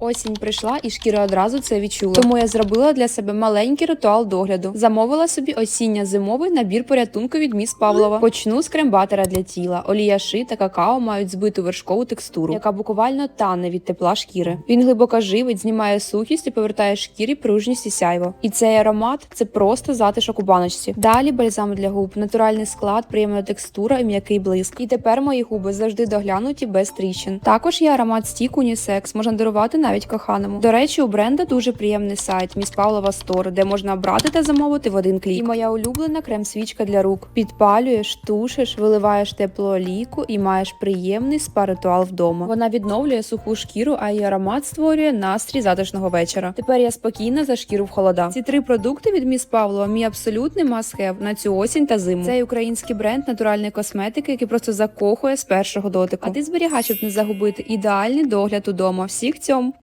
Осінь прийшла і шкіра одразу це відчула. Тому я зробила для себе маленький ритуал догляду. Замовила собі осіння-зимовий набір порятунку від міс Павлова. Почну з крем-батера для тіла. Олія ши та какао мають збиту вершкову текстуру, яка буквально тане від тепла шкіри. Він глибоко живить, знімає сухість і повертає шкірі пружність і сяйво. І цей аромат це просто затишок у баночці. Далі бальзам для губ, натуральний склад, приємна текстура і м'який блиск. І тепер мої губи завжди доглянуті без тріщин. Також є аромат стік унісекс, можна дарувати навіть коханому. До речі, у бренда дуже приємний сайт Міс Павлова Стор, де можна брати та замовити в один клік. І моя улюблена крем-свічка для рук. Підпалюєш, тушиш, виливаєш теплу олійку і маєш приємний спа-ритуал вдома. Вона відновлює суху шкіру, а її аромат створює настрій затишного вечора. Тепер я спокійна за шкіру в холода. Ці три продукти від Міс Павлова мій абсолютний must-have на цю осінь та зиму. Цей український бренд натуральної косметики, який просто закохує з першого дотику. А ти зберігай, щоб не загубити ідеальний догляд удома. Всіх цьому.